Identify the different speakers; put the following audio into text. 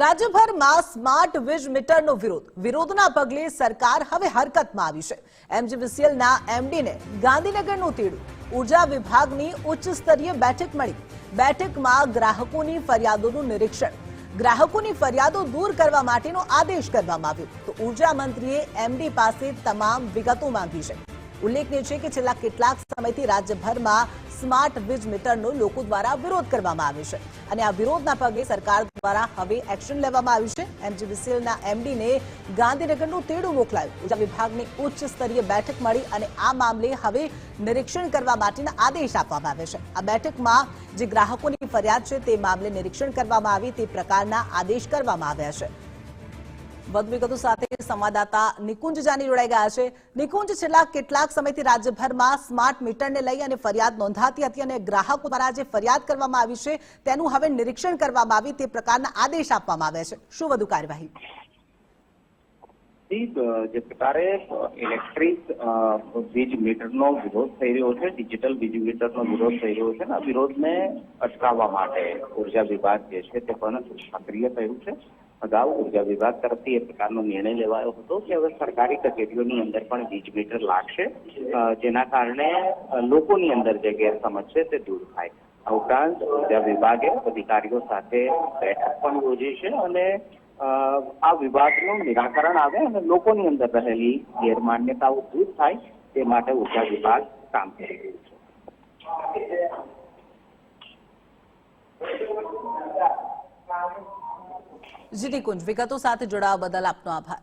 Speaker 1: રાજ્યભરમાં સ્માર્ટ વીજ મીટરનો વિરોધ. વિરોધના પગલે સરકાર હવે હરકતમાં આવી છે. એમજીવીસીએલના એમડીને ગાંધીનગરનું તેડું. ઊર્જા વિભાગની ઉચ્ચ સ્તરીય બેઠક મળી. બેઠકમાં ગ્રાહકોની ફરિયાદોનું નિરીક્ષણ. ગ્રાહકોની ફરિયાદો દૂર કરવા માટેનો આદેશ કરવામાં આવ્યો. તો ઊર્જા મંત્રીએ એમડી પાસે તમામ વિગતો માંગી છે. ઉલ્લેખનીય છે કે છેલ્લા કેટલાક સમયથી રાજ્યભરમાં સ્માર્ટ વીજ મીટરનો લોકો દ્વારા વિરોધ કરવામાં આવ્યો છે. અને આ વિરોધના પગલે સરકાર દ્વારા હવે એક્શન લેવામાં આવ્યું છે. એમજીવીસીએલના એમડીને ગાંધીનગરનું તેડું મોકલાયું. ઊર્જા વિભાગની ઉચ્ચ સ્તરીય બેઠક મળી અને આ મામલે હવે નિરીક્ષણ કરવા માટેના આદેશ આપવામાં આવ્યા છે. આ બેઠકમાં જે ગ્રાહકોની ફરિયાદ છે તે મામલે નિરીક્ષણ કરવામાં આવી તે પ્રકારના આદેશ કરવામાં આવ્યા છે. વધુ વિગતો સાથે સંવાદદાતા નિકુંજ જાની જોડાઈ ગયા છે. નિકુંજ, છેલ્લા કેટલાક સમયથી રાજ્યભરમાં સ્માર્ટ મીટરને લઈ અને ફરિયાદ નોંધાતી હતી અને ગ્રાહકો દ્વારા જે ફરિયાદ કરવામાં આવી છે, તેનું હવે નિરીક્ષણ કરવામાં આવી, તે પ્રકારના આદેશ આપવામાં આવ્યા છે. શું વધુ કાર્યવાહી?
Speaker 2: જે પ્રકારે ઇલેક્ટ્રિક વીજ મીટરનો વિરોધ થઈ રહ્યો છે ડિજિટલ વીજ મીટરનો વિરોધ થઈ રહ્યો છે આ વિરોધને અટકાવવા માટે ઊર્જા વિભાગ જે છે, તે પણ સક્રિય થયું છે. અગાઉ ઊર્જા વિભાગ તરફથી એ પ્રકારનો નિર્ણય લેવાયો હતો કે હવે સરકારી કચેરીઓની અંદર પણ વીજ મીટર લાગશે જેના કારણે લોકોની અંદર જે ગેરસમજ છે તે દૂર થાય. આ ઉપરાંત ઊર્જા વિભાગે અધિકારીઓ સાથે બેઠક પણ યોજી છે અને આ વિવાદનું નિરાકરણ આવે અને લોકોની અંદર રહેલી ગેરમાન્યતાઓ દૂર થાય તે માટે ઊર્જા વિભાગ કામ કરી રહ્યું છે.
Speaker 1: જી કુંજ વિગતો સાથે જોડાવા બદલ આપનો આભાર.